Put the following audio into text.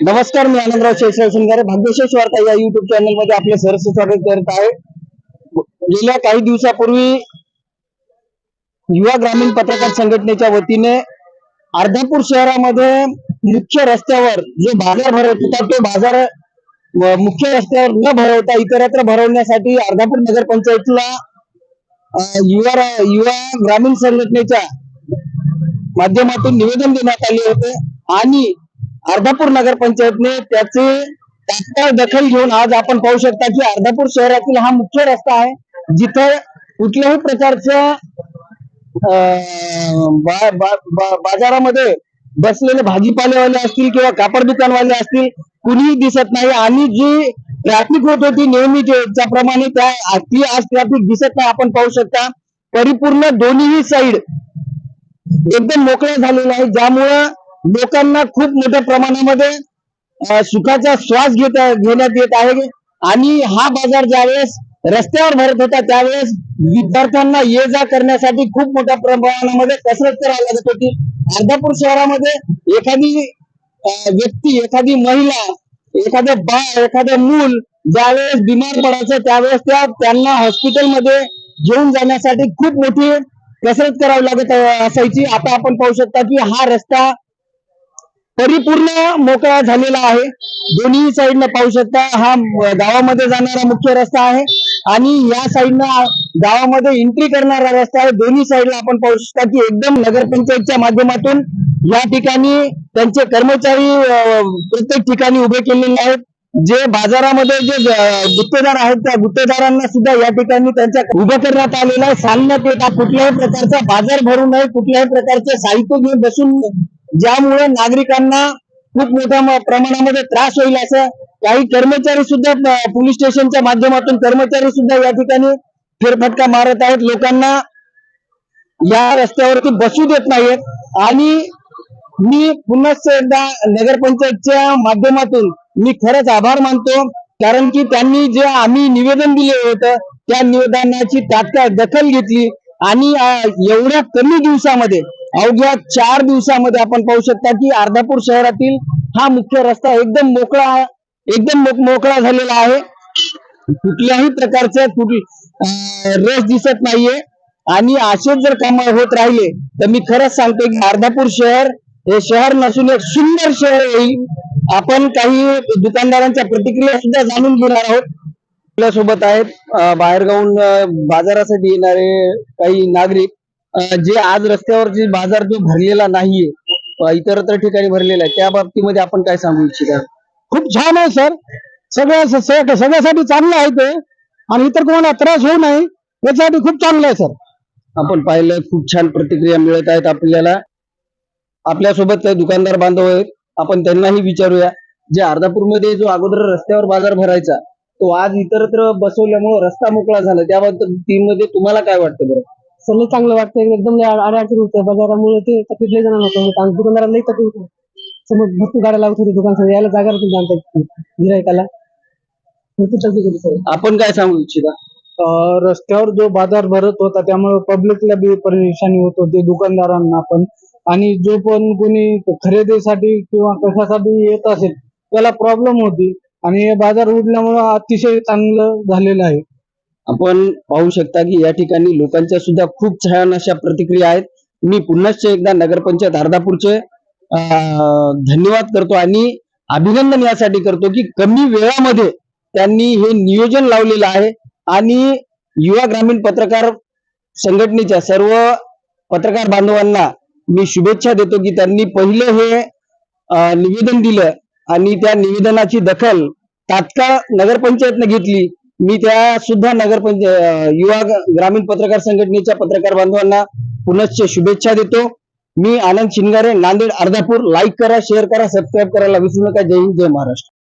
नमस्कार मी आनंदराव शेषराव शिंगारे भाग्यशेष वार्ता या युट्यूब चॅनलमध्ये आपले सरस स्वागत करत आहे. गेल्या काही दिवसापूर्वी युवा ग्रामीण पत्रकार संघटनेच्या वतीने अर्धापूर शहरामध्ये मुख्य रस्त्यावर जो बाजार भरत होता तो बाजार मुख्य रस्त्यावर न भरवता इतरत्र भरवण्यासाठी अर्धापूर नगरपंचायतला युवा युवा ग्रामीण संघटनेच्या माध्यमातून निवेदन देण्यात आले होते. आणि अर्धापूर नगरपंचायतने त्याचे तात्काळ दखल घेऊन आज आपण पाहू शकता की अर्धापूर शहरातील हा मुख्य रस्ता आहे जिथे कुठल्याही प्रकारच्या अं, बा- बा- बा- बाजारामध्ये बसलेले भाजीपालेवाले असतील किंवा कापड दुकानवाले असतील कुणीही दिसत नाही. आणि जी ट्रॅफिक होत होती नेहमीच्या प्रमाणे त्या ती आज ट्रॅफिक दिसत नाही. आपण पाहू शकता परिपूर्ण दोन्हीही साईड एकदम मोकळ्या झालेल्या आहे ज्यामुळं लोकांना खूप मोठ्या प्रमाणामध्ये सुखाचा श्वास घेत घेण्यात येत आहे. आणि हा बाजार ज्यावेळेस रस्त्यावर भरत होता त्यावेळेस विद्यार्थ्यांना ये जा करण्यासाठी खूप मोठ्या प्रमाणामध्ये कसरत करावी लागत होती. अर्धापूर शहरामध्ये एखादी व्यक्ती एखादी महिला एखादं बाळ एखादं मूल ज्यावेळेस बिमार पडायचं त्यावेळेस त्या त्यांना हॉस्पिटलमध्ये घेऊन जाण्यासाठी खूप मोठी कसरत करावी लागत असायची. आता आपण पाहू शकता की हा रस्ता परिपूर्ण मोकळा झालेला आहे. दोन्ही साईडनं पाहू शकता हा गावामध्ये जाणारा मुख्य रस्ता आहे आणि या साईडनं गावामध्ये एंट्री करणारा रस्ता आहे. दोन्ही साईडला आपण पाहू शकता की एकदम नगरपंचायतच्या माध्यमातून या ठिकाणी त्यांचे कर्मचारी प्रत्येक ठिकाणी उभे केलेले आहेत. जे बाजारामध्ये जे गुत्तेदार आहेत त्या गुत्तेदारांना सुद्धा या ठिकाणी त्यांच्या उभं करण्यात आलेलं आहे. सांगण्यात येत कुठल्याही प्रकारचा बाजार भरू नये कुठल्याही प्रकारचे साहित्य घेऊन बसून ज्यामुळे नागरिकांना खूप मोठ्या प्रमाणामध्ये त्रास होईल असं काही कर्मचारी सुद्धा पोलीस स्टेशनच्या माध्यमातून कर्मचारी सुद्धा या ठिकाणी फेरफटका मारत आहेत. लोकांना या रस्त्यावरती बसू देत नाहीयेत. आणि मी पुन्हा एकदा नगरपंचायतच्या माध्यमातून मी खरंच आभार मानतो. कारण की त्यांनी जे आम्ही निवेदन दिले होतं त्या निवेदनाची तात्काळ दखल घेतली. आणि एवढ्या कमी दिवसामध्ये अवघ्या चार दिवसामध्ये आपण पाहू शकता की अर्धापूर शहरातील हा मुख्य रस्ता एकदम मोकळा एकदम मोक- मोकळा झालेला आहे. कुठल्याही प्रकारचं कुठली रस दिसत नाहीये. आणि असेच जर काम होत राहिले तर मी खरंच सांगतो की अर्धापूर शहर हे शहर नसून एक सुंदर शहर येईल. आपण काही दुकानदारांच्या प्रतिक्रिया सुद्धा जाणून घेणार आहोत. आपल्यासोबत आहेत अं, बाहेरगावून बाजारासाठी येणारे काही नागरिक. जे आज रस्त्यावर जे बाजार जो भरलेला नाहीये इतरत्र ठिकाणी भरलेला आहे त्या बाबतीमध्ये आपण काय सांगू इच्छिता? खूप छान आहे सर. सगळ्या सगळ्यासाठी चांगलं आहे ते. आणि इतर कोणाला त्रास होऊ नये याच्यासाठी खूप चांगलं आहे सर. आपण पाहिलं खूप छान प्रतिक्रिया मिळत आहेत आपल्याला. आपल्यासोबत काही दुकानदार बांधव आहेत. आपण त्यांनाही विचारूया. जे अर्धापूरमध्ये जो अगोदर रस्त्यावर बाजार भरायचा तो आज इतरत्र बसवल्यामुळे रस्ता मोकळा झाला. त्याबद्दलमध्ये तुम्हाला काय वाटतं बरं? सर लई चांगलं वाटतं एकदम लई अडचण होतं. बाजारामुळे ते तकलीफ लई जणांना होतं. आणि दुकानदाराला लई तकलीफ होतं. समोर भरपूर गाड्या लागत होती दुकान समोर यायला जागा नव्हती जाणता गिरायकाला. भरपूर तकलीफ होती सर आपण काय सांगू इच्छिता? रस्त्यावर जो बाजार भरत होता त्यामुळे पब्लिकला बी परेशानी होत होती दुकानदारांना पण. आणि जो पण कोणी खरेदीसाठी किंवा कशासाठी येत असेल त्याला प्रॉब्लेम होती. आणि हे बाजार उडल्यामुळे अतिशय चांगलं झालेलं आहे. आपण पाहू शकता की या ठिकाणी लोकांच्या सुद्धा खूप छान अशा प्रतिक्रिया आहेत. मी पुन्हाच एकदा नगरपंचायत अर्धापूरचे धन्यवाद करतो आणि अभिनंदन यासाठी करतो की कमी वेळामध्ये त्यांनी हे नियोजन लावलेलं आहे आणि युवा ग्रामीण पत्रकार संघटनेच्या सर्व पत्रकार बांधवांना मी शुभेच्छा देतो की त्यांनी पहिलं हे निवेदन दिलं आणि त्या निवेदनाची दखल तात्काळ नगरपंचायतनं घेतली. मी त्या सुद्धा नगर युवा ग्रामीण पत्रकार संघटनेच्या पत्रकार बांधवांना पुनश्च शुभेच्छा देतो. मी आनंद शिंगारे नांदेड अर्धापूर. लाईक करा शेअर करा सबस्क्राईब करायला विसरू नका. जय हिंद जय महाराष्ट्र.